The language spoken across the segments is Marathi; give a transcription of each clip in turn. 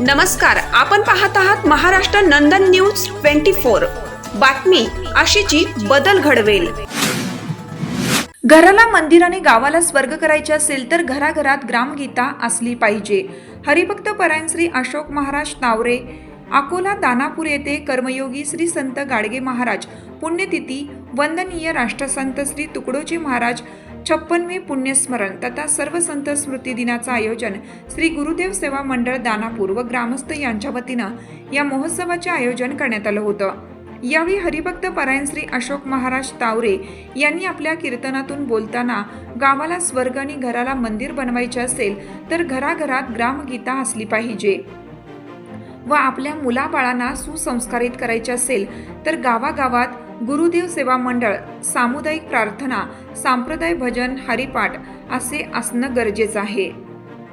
नमस्कार आपण पाहत आहात Maharashtra Nandan news twenty four. बातमी अशीची बदल घडवेल. घराला मंदिर आणि गावाला स्वर्ग करायचे असेल तर घराघरात ग्रामगीता असली पाहिजे. हरिभक्त परायण श्री अशोक महाराज तावरे अकोला दानापूर येथे कर्मयोगी श्री संत गाडगे महाराज पुण्यतिथी वंदनीय राष्ट्रसंत श्री तुकडोजी महाराज छप्पनवे पुण्यस्मरण तथा सर्व संत स्मृती दिनाचं आयोजन श्री गुरुदेव सेवा मंडळ दानापूर व ग्रामस्थ यांच्या वतीनं या महोत्सवाचे आयोजन करण्यात आलं होतं. यावेळी हरिभक्त परायण श्री अशोक महाराज तावरे यांनी आपल्या कीर्तनातून बोलताना गावाला स्वर्ग आणि घराला मंदिर बनवायचे असेल तर घराघरात ग्रामगीता असली पाहिजे. व आपल्या मुलाबाळांना सुसंस्कारित करायचे असेल तर गावागावात गुरुदेव सेवा मंडळ सामुदायिक प्रार्थना सांप्रदाय भजन हरिपाठ असे असणं गरजेचं आहे.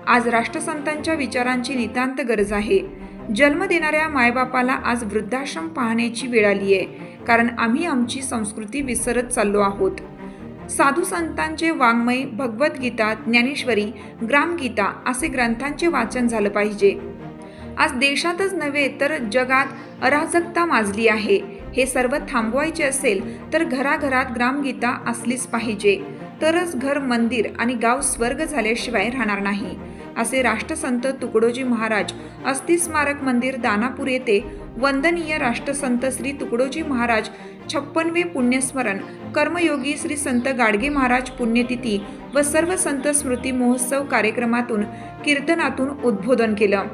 आज राष्ट्रसंतांच्या विचारांची नितांत गरज आहे. जन्म देणाऱ्या मायबापाला आज वृद्धाश्रम पाहण्याची वेळ आली आहे कारण आम्ही आमची संस्कृती विसरत चाललो आहोत. साधू संतांचे वाङ्मय भगवद्गीता ज्ञानेश्वरी ग्रामगीता असे ग्रंथांचे वाचन झालं पाहिजे. आज देशातच नव्हे तर जगात अराजकता माजली आहे. हे सर्व थांबवायचे असेल तर घराघरात ग्रामगीता असलीच पाहिजे. तरच घर मंदिर आणि गाव स्वर्ग झाल्याशिवाय राहणार नाही. असे राष्ट्रसंत तुकडोजी महाराज अस्थि स्मारक मंदिर दानापूर येथे वंदनीय राष्ट्रसंत श्री तुकडोजी महाराज छप्पनवे पुण्यस्मरण कर्मयोगी श्री संत गाडगे महाराज पुण्यतिथी व सर्व संत स्मृती महोत्सव कार्यक्रमातून कीर्तनातून उद्बोधन केलं.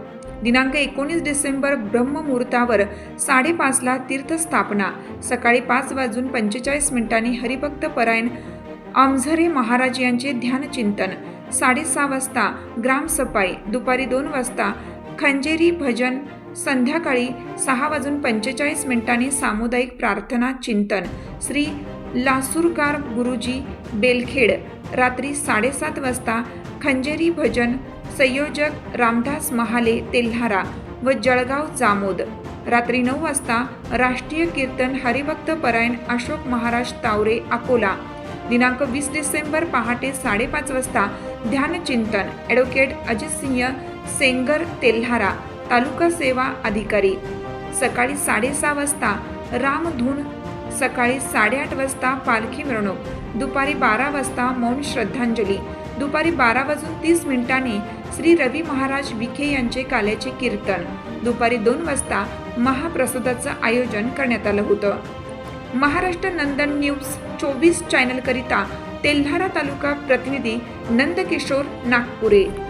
दिनांक एकोणीस डिसेंबर ब्रह्ममुहूर्तावर साडेपाचला तीर्थस्थापना. सकाळी पाच वाजून पंचेचाळीस मिनिटांनी हरिभक्त परायण आमझरे महाराज यांचे ध्यानचिंतन. साडेसहा वाजता ग्रामसफाई दुपारी दोन वाजता खंजेरी भजन संध्याकाळी सहा वाजून पंचेचाळीस मिनिटांनी सामुदायिक प्रार्थना चिंतन. श्री लासूरकार गुरुजी बेलखेड रात्री साडेसात वाजता खंजेरी भजन संयोजक रामदास महाले तेल्हारा व जळगाव जामोद. रात्री नऊ वाजता राष्ट्रीय कीर्तन हरिभक्त परायण अशोक महाराज तावरे अकोला. दिनांक वीस डिसेंबर पहाटे साडेपाच वाजता ध्यानचिंतन ॲडव्होकेट अजितसिंह सेंगर तेल्हारा तालुका सेवा अधिकारी. सकाळी साडेसहा वाजता रामधून सकाळी साडेआठ वाजता पालखी मिरवणूक दुपारी बारा वाजता मौन श्रद्धांजली दुपारी बारा वाजून तीस मिनिटांनी श्री रवी महाराज विखे यांचे काल्याचे कीर्तन. दुपारी दोन वाजता महाप्रसादाचं आयोजन करण्यात आलं होतं. महाराष्ट्र नंदन न्यूज चोवीस चॅनलकरिता तेल्हारा तालुका प्रतिनिधी नंदकिशोर नागपुरे.